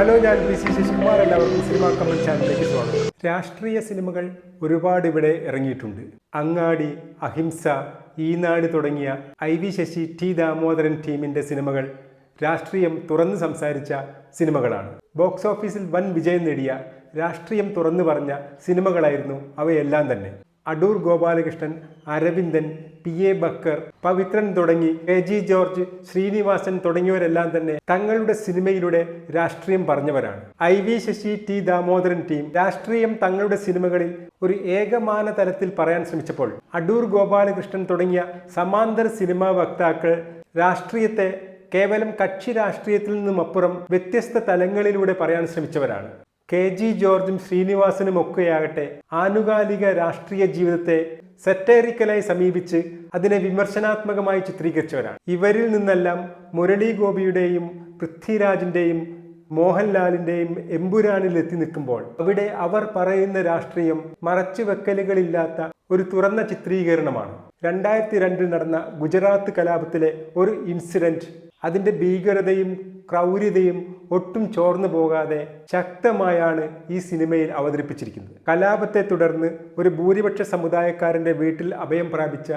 Hello ഞാൻ P C Sasikumar. എല്ലാവർക്കും cinema comment ചാനലിലേക്ക് സ്വാഗതം. രാഷ്ട്രീയ സിനിമകൾ ഒരുപാട് ഇവിടെ ഇറങ്ങിയിട്ടുണ്ട്. അങ്ങാടി അഹിംസ ഈനാട് തുടങ്ങിയ I V Sasi T Damodaran ടീമിന്റെ സിനിമകൾ രാഷ്ട്രീയം തുറന്ന് സംസാരിച്ച സിനിമകളാണ്. ബോക്സ് ഓഫീസിൽ വൻ വിജയം നേടിയ രാഷ്ട്രീയം തുറന്നു പറഞ്ഞ സിനിമകളായിരുന്നു അവയെല്ലാം തന്നെ. അടൂർ ഗോപാലകൃഷ്ണൻ അരവിന്ദൻ പി. എ. ബക്കർ പവിത്രൻ തുടങ്ങി എ ജി. ജോർജ് ശ്രീനിവാസൻ തുടങ്ങിയവരെല്ലാം തന്നെ തങ്ങളുടെ സിനിമയിലൂടെ രാഷ്ട്രീയം പറഞ്ഞവരാണ്. I. V. Sasi T. Damodaran team രാഷ്ട്രീയം തങ്ങളുടെ സിനിമകളിൽ ഒരു ഏകമാന തലത്തിൽ പറയാൻ ശ്രമിച്ചപ്പോൾ അടൂർ ഗോപാലകൃഷ്ണൻ തുടങ്ങിയ സമാന്തര സിനിമാ വക്താക്കൾ രാഷ്ട്രീയത്തെ കേവലം കക്ഷി രാഷ്ട്രീയത്തിൽ നിന്നും അപ്പുറം വ്യത്യസ്ത തലങ്ങളിലൂടെ പറയാൻ ശ്രമിച്ചവരാണ്. കെ ജി ജോർജും ശ്രീനിവാസനും ഒക്കെയാകട്ടെ ആനുകാലിക രാഷ്ട്രീയ ജീവിതത്തെ സെറ്റേറിക്കലായി സമീപിച്ച് അതിനെ വിമർശനാത്മകമായി ചിത്രീകരിച്ചവരാണ്. ഇവരിൽ നിന്നെല്ലാം മുരളി ഗോപിയുടെയും പൃഥ്വിരാജിന്റെയും മോഹൻലാലിന്റെയും എമ്പുരാനിൽ എത്തി നിൽക്കുമ്പോൾ അവിടെ അവർ പറയുന്ന രാഷ്ട്രീയം മറച്ചു വെക്കലുകളില്ലാത്ത ഒരു തുറന്ന ചിത്രീകരണമാണ്. രണ്ടായിരത്തി രണ്ടിൽ നടന്ന ഗുജറാത്ത് കലാപത്തിലെ ഒരു ഇൻസിഡന്റ് അതിന്റെ ഭീകരതയും ക്രൗര്യതയും ഒട്ടും ചോർന്നു പോകാതെ ശക്തമായാണ് ഈ സിനിമയിൽ അവതരിപ്പിച്ചിരിക്കുന്നത്. കലാപത്തെ തുടർന്ന് ഒരു ഭൂരിപക്ഷ സമുദായക്കാരന്റെ വീട്ടിൽ അഭയം പ്രാപിച്ച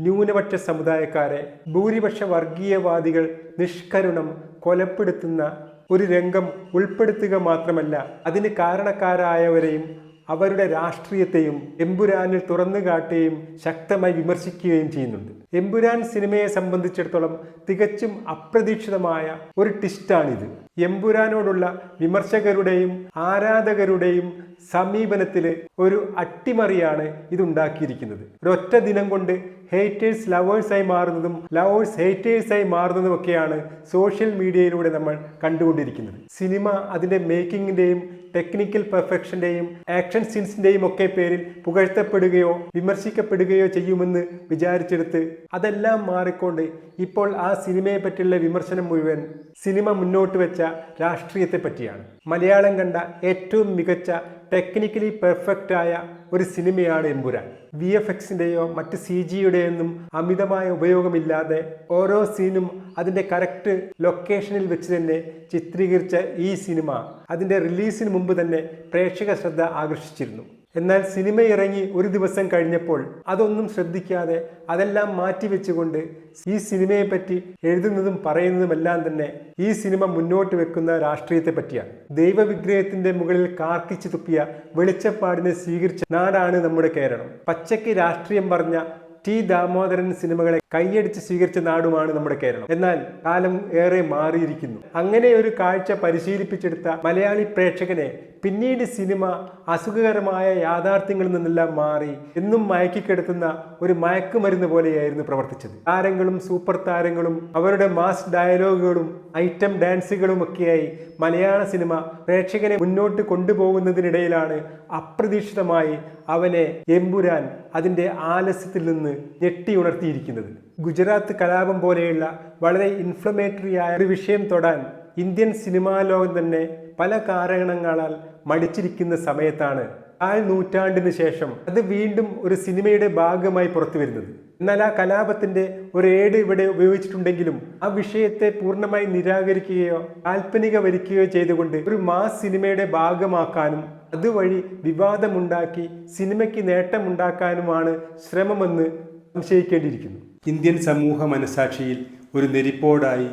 ന്യൂനപക്ഷ സമുദായക്കാരെ ഭൂരിപക്ഷ വർഗീയവാദികൾ നിഷ്കരുണം കൊലപ്പെടുത്തുന്ന ഒരു രംഗം ഉൾപ്പെടുത്തുക മാത്രമല്ല അതിന് കാരണക്കാരായവരെയും അവരുടെ രാഷ്ട്രീയത്തെയും എമ്പുരാനിൽ തുറന്നു കാട്ടുകയും ശക്തമായി വിമർശിക്കുകയും ചെയ്യുന്നുണ്ട്. എമ്പുരാൻ സിനിമയെ സംബന്ധിച്ചിടത്തോളം തികച്ചും അപ്രതീക്ഷിതമായ ഒരു ട്വിസ്റ്റാണിത്. എമ്പുരാനോടുള്ള വിമർശകരുടെയും ആരാധകരുടെയും സമീപനത്തിൽ ഒരു അട്ടിമറിയാണ് ഇതുണ്ടാക്കിയിരിക്കുന്നത്. ഒരൊറ്റ ദിനം കൊണ്ട് ഹേറ്റേഴ്സ് ലവേഴ്സായി മാറുന്നതും ലവേഴ്സ് ഹേറ്റേഴ്സായി മാറുന്നതും ഒക്കെയാണ് സോഷ്യൽ മീഡിയയിലൂടെ നമ്മൾ കണ്ടുകൊണ്ടിരിക്കുന്നത്. സിനിമ അതിന്റെ മേക്കിങ്ങിന്റെയും ടെക്നിക്കൽ പെർഫെക്ഷന്റെയും ആക്ഷൻ സീൻസിന്റെയും ഒക്കെ പേരിൽ പുകഴ്ത്തപ്പെടുകയോ വിമർശിക്കപ്പെടുകയോ ചെയ്യുമെന്ന് വിചാരിച്ചെടുത്ത് അതെല്ലാം മാറിക്കൊണ്ട് ഇപ്പോൾ ആ സിനിമയെ പറ്റിയുള്ള വിമർശനം മുഴുവൻ സിനിമ മുന്നോട്ട് വെച്ച രാഷ്ട്രീയത്തെ പറ്റിയാണ്. മലയാളം കണ്ട ഏറ്റവും മികച്ച ടെക്നിക്കലി പെർഫെക്റ്റ് ആയ ഒരു സിനിമയാണ് എമ്പുരാൻ. വി എഫ് എക്സിന്റെയോ മറ്റ് സി ജിയുടെയൊന്നും അമിതമായ ഉപയോഗമില്ലാതെ ഓരോ സീനും അതിന്റെ കറക്റ്റ് ലൊക്കേഷനിൽ വെച്ച് തന്നെ ചിത്രീകരിച്ച ഈ സിനിമ അതിന്റെ റിലീസിന് മുമ്പ് തന്നെ പ്രേക്ഷക ശ്രദ്ധ ആകർഷിച്ചിരുന്നു. എന്നാൽ സിനിമ ഇറങ്ങി ഒരു ദിവസം കഴിഞ്ഞപ്പോൾ അതൊന്നും ശ്രദ്ധിക്കാതെ അതെല്ലാം മാറ്റിവെച്ചുകൊണ്ട് ഈ സിനിമയെ പറ്റി എഴുതുന്നതും പറയുന്നതുമെല്ലാം തന്നെ ഈ സിനിമ മുന്നോട്ട് വെക്കുന്ന രാഷ്ട്രീയത്തെ പറ്റിയാണ് ദൈവവിഗ്രഹത്തിന്റെ മുകളിൽ കാർക്കിച്ചു തുപ്പിയ വെളിച്ചപ്പാടിനെ സ്വീകരിച്ച നാടാണ് നമ്മുടെ കേരളം. പച്ചയ്ക്ക് രാഷ്ട്രീയം പറഞ്ഞ ടി ദാമോദരൻ സിനിമകളെ കൈയടിച്ച് സ്വീകരിച്ച നാടുമാണ് നമ്മുടെ കേരളം. എന്നാൽ കാലം ഏറെ മാറിയിരിക്കുന്നു. അങ്ങനെ ഒരു കാഴ്ച പരിശീലിപ്പിച്ചെടുത്ത മലയാളി പ്രേക്ഷകനെ പിന്നീട് സിനിമ അസുഖകരമായ യാഥാർത്ഥ്യങ്ങളിൽ നിന്നെല്ലാം മാറി എന്നും മയക്കിക്കെടുത്തുന്ന ഒരു മയക്കുമരുന്ന് പോലെയായിരുന്നു പ്രവർത്തിച്ചത്. താരങ്ങളും സൂപ്പർ താരങ്ങളും അവരുടെ മാസ് ഡയലോഗുകളും ഐറ്റം ഡാൻസുകളും ഒക്കെയായി മലയാള സിനിമ പ്രേക്ഷകനെ മുന്നോട്ട് കൊണ്ടുപോകുന്നതിനിടയിലാണ് അപ്രതീക്ഷിതമായി അവനെ എമ്പുരാൻ അതിന്റെ ആലസ്യത്തിൽ നിന്ന് ഞെട്ടി ഉണർത്തിയിരിക്കുന്നത്. ഗുജറാത്ത് കലാപം പോലെയുള്ള വളരെ ഇൻഫ്ലമേറ്ററി ആയ ഒരു വിഷയം തൊടാൻ ഇന്ത്യൻ സിനിമാ ലോകം തന്നെ പല കാരണങ്ങളാൽ മടിച്ചിരിക്കുന്ന സമയത്താണ് ആ നൂറ്റാണ്ടിന് ശേഷം അത് വീണ്ടും ഒരു സിനിമയുടെ ഭാഗമായി പുറത്തു വരുന്നത് എന്നാൽ ആ കലാപത്തിന്റെ ഒരു ഏട് ഇവിടെ ഉപയോഗിച്ചിട്ടുണ്ടെങ്കിലും ആ വിഷയത്തെ പൂർണമായി നിരാകരിക്കുകയോ കാൽപ്പനിക വരിക്കുകയോ ചെയ്തുകൊണ്ട് ഒരു മാസ് സിനിമയുടെ ഭാഗമാക്കാനും അതുവഴി വിവാദമുണ്ടാക്കി സിനിമയ്ക്ക് നേട്ടമുണ്ടാക്കാനുമാണ് ശ്രമമെന്ന് സംശയിക്കേണ്ടിയിരിക്കുന്നു. ഇന്ത്യൻ സമൂഹ മനസാക്ഷിയിൽ ഒരു നെരിപ്പോടായി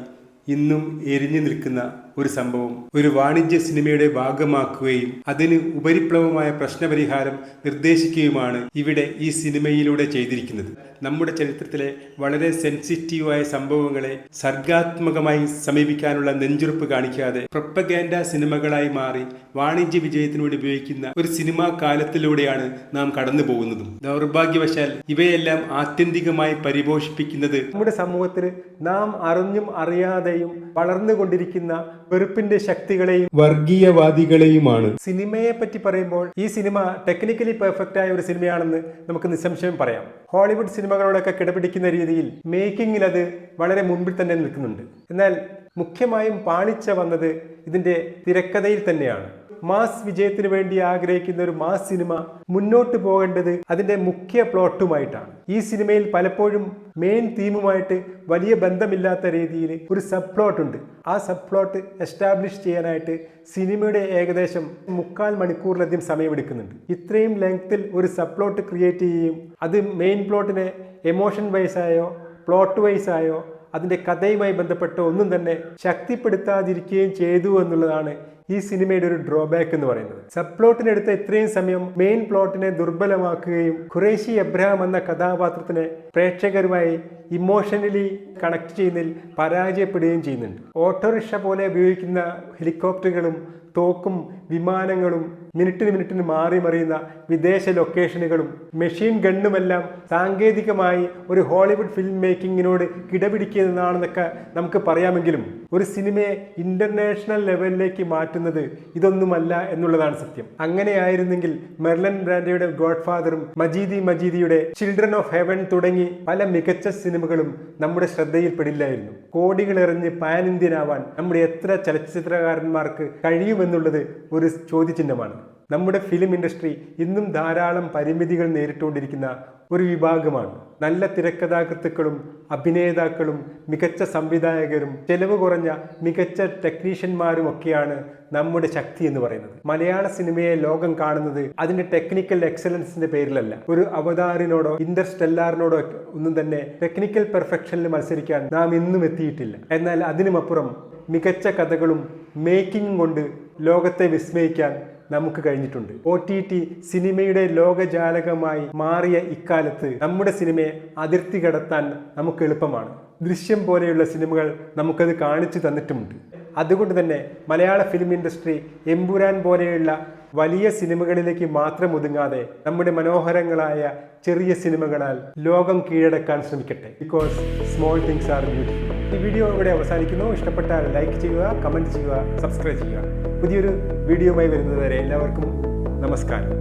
ഇന്നും എരിഞ്ഞു നിൽക്കുന്ന ഒരു സംഭവം. ഒരു വാണിജ്യ സിനിമയുടെ ഭാഗമാക്കുകയും അതിന് ഉപരിപ്ലവമായ പ്രശ്നപരിഹാരം നിർദ്ദേശിക്കുകയുമാണ് ഇവിടെ ഈ സിനിമയിലൂടെ ചെയ്തിരിക്കുന്നത്. നമ്മുടെ ചരിത്രത്തിലെ വളരെ സെൻസിറ്റീവായ സംഭവങ്ങളെ സർഗാത്മകമായി സമീപിക്കാനുള്ള നെഞ്ചുറപ്പ് കാണിക്കാതെ പ്രൊപ്പഗാൻഡ സിനിമകളായി മാറി വാണിജ്യ വിജയത്തിനു വേണ്ടി ഉപയോഗിക്കുന്ന ഒരു സിനിമാ കാലത്തിലൂടെയാണ് നാം കടന്നു പോകുന്നതും ദൗർഭാഗ്യവശാൽ ഇവയെല്ലാം ആത്യന്തികമായി പരിപോഷിപ്പിക്കുന്നത് നമ്മുടെ സമൂഹത്തിൽ നാം അറിഞ്ഞും അറിയാതെയും വളർന്നുകൊണ്ടിരിക്കുന്ന വെറുപ്പിന്റെ ശക്തികളെയും വർഗീയവാദികളെയുമാണ്. സിനിമയെ പറ്റി പറയുമ്പോൾ ഈ സിനിമ ടെക്നിക്കലി പെർഫെക്റ്റ് ആയ ഒരു സിനിമയാണെന്ന് നമുക്ക് നിസ്സംശയം പറയാം. ഹോളിവുഡ് സിനിമകളോടൊക്കെ കിടപിടിക്കുന്ന രീതിയിൽ മേക്കിങ്ങിൽ അത് വളരെ മുമ്പിൽ തന്നെ നിൽക്കുന്നുണ്ട്. എന്നാൽ മുഖ്യമായും പാളിച്ച വന്നത് ഇതിന്റെ തിരക്കഥയിൽ തന്നെയാണ്. മാസ് വിജയത്തിന് വേണ്ടി ആഗ്രഹിക്കുന്ന ഒരു മാസ് സിനിമ മുന്നോട്ട് പോകേണ്ടത് അതിന്റെ മുഖ്യ പ്ലോട്ടുമായിട്ടാണ്. ഈ സിനിമയിൽ പലപ്പോഴും മെയിൻ തീമുമായിട്ട് വലിയ ബന്ധമില്ലാത്ത രീതിയിൽ ഒരു സബ് പ്ലോട്ട് ഉണ്ട്. ആ സബ് പ്ലോട്ട് എസ്റ്റാബ്ലിഷ് ചെയ്യാനായിട്ട് സിനിമയുടെ ഏകദേശം മുക്കാൽ മണിക്കൂറിലധികം സമയമെടുക്കുന്നുണ്ട്. ഇത്രയും ലെങ്ത്തിൽ ഒരു സബ് പ്ലോട്ട് ക്രിയേറ്റ് ചെയ്യുകയും അത് മെയിൻ പ്ലോട്ടിനെ എമോഷൻ വൈസായോ പ്ലോട്ട് വൈസ് ആയോ അതിന്റെ കഥയുമായി ബന്ധപ്പെട്ട ഒന്നും തന്നെ ശക്തിപ്പെടുത്താതിരിക്കുകയും ചെയ്തു എന്നുള്ളതാണ് ഈ സിനിമയുടെ ഒരു ഡ്രോബാക്ക് എന്ന് പറയുന്നത്. സബ് പ്ലോട്ടിനെടുത്ത ഇത്രയും സമയം മെയിൻ പ്ലോട്ടിനെ ദുർബലമാക്കുകയും ഖുറേഷി എബ്രഹാം എന്ന കഥാപാത്രത്തിനെ പ്രേക്ഷകരുമായി ഇമോഷണലി കണക്ട് ചെയ്യുന്നതിൽ പരാജയപ്പെടുകയും ചെയ്യുന്നുണ്ട്. ഓട്ടോറിക്ഷ പോലെ ഉപയോഗിക്കുന്ന ഹെലികോപ്റ്ററുകളും തോക്കും വിമാനങ്ങളും മിനിറ്റിന് മിനിറ്റിന് മാറി മറിയുന്ന വിദേശ ലൊക്കേഷനുകളും മെഷീൻ ഗണ്ണുമെല്ലാം സാങ്കേതികമായി ഒരു ഹോളിവുഡ് ഫിലിം മേക്കിങ്ങിനോട് കിടപിടിക്കുന്നതാണെന്നൊക്കെ നമുക്ക് പറയാമെങ്കിലും ഒരു സിനിമയെ ഇന്റർനാഷണൽ ലെവലിലേക്ക് മാറ്റുന്നത് ഇതൊന്നുമല്ല എന്നുള്ളതാണ് സത്യം. അങ്ങനെയായിരുന്നെങ്കിൽ മെർലൻ ബ്രാൻഡയുടെ ഗോഡ് ഫാദറും മജീദി മജീദിയുടെ ചിൽഡ്രൻ ഓഫ് ഹെവൻ തുടങ്ങി പല മികച്ച സിനിമകളും നമ്മുടെ ശ്രദ്ധയിൽപ്പെടില്ലായിരുന്നു. കോടികൾ എറിഞ്ഞ് പാൻ ഇന്ത്യൻ ആവാൻ നമ്മുടെ എത്ര ചലച്ചിത്രകാരന്മാർക്ക് കഴിയുമെന്നുള്ളത് ഒരു ചോദ്യചിഹ്നമാണ്. നമ്മുടെ ഫിലിം ഇൻഡസ്ട്രി ഇന്നും ധാരാളം പരിമിതികൾ നേരിട്ടുകൊണ്ടിരിക്കുന്ന ഒരു വിഭാഗമാണ്. നല്ല തിരക്കഥാകൃത്തുക്കളും അഭിനേതാക്കളും മികച്ച സംവിധായകരും ചെലവ് കുറഞ്ഞ മികച്ച ടെക്നീഷ്യന്മാരും ഒക്കെയാണ് നമ്മുടെ ശക്തി എന്ന് പറയുന്നത്. മലയാള സിനിമയെ ലോകം കാണുന്നത് അതിന്റെ ടെക്നിക്കൽ എക്സലൻസിന്റെ പേരിലല്ല. ഒരു അവതാറിനോടോ ഇന്റർസ്റ്റെല്ലാറിനോടോ ഒന്നും തന്നെ ടെക്നിക്കൽ പെർഫെക്ഷനിൽ മത്സരിക്കാൻ നാം ഇന്നും എത്തിയിട്ടില്ല. എന്നാൽ അതിനുമപ്പുറം മികച്ച കഥകളും മേക്കിംഗും കൊണ്ട് ലോകത്തെ വിസ്മയിക്കാൻ നമുക്ക് കഴിഞ്ഞിട്ടുണ്ട്. ഒ ടി ടി സിനിമയുടെ ലോകജാലകമായി മാറിയ ഇക്കാലത്ത് നമ്മുടെ സിനിമയെ അതിർത്തി കടത്താൻ നമുക്ക് എളുപ്പമാണ്. ദൃശ്യം പോലെയുള്ള സിനിമകൾ നമുക്കത് കാണിച്ചു തന്നിട്ടുമുണ്ട്. അതുകൊണ്ട് തന്നെ മലയാള ഫിലിം ഇൻഡസ്ട്രി എമ്പുരാൻ പോലെയുള്ള വലിയ സിനിമകളിലേക്ക് മാത്രം ഒതുങ്ങാതെ നമ്മുടെ മനോഹരങ്ങളായ ചെറിയ സിനിമകളാൽ ലോകം കീഴടക്കാൻ ശ്രമിക്കട്ടെ. Because small things are beautiful ഈ വീഡിയോ ഇവിടെ അവസാനിക്കുന്നു. ഇഷ്ടപ്പെട്ടാൽ ലൈക്ക് ചെയ്യുക കമന്റ് ചെയ്യുക സബ്സ്ക്രൈബ് ചെയ്യുക. പുതിയൊരു വീഡിയോയുമായി വരുന്നതുവരെ എല്ലാവർക്കും നമസ്കാരം.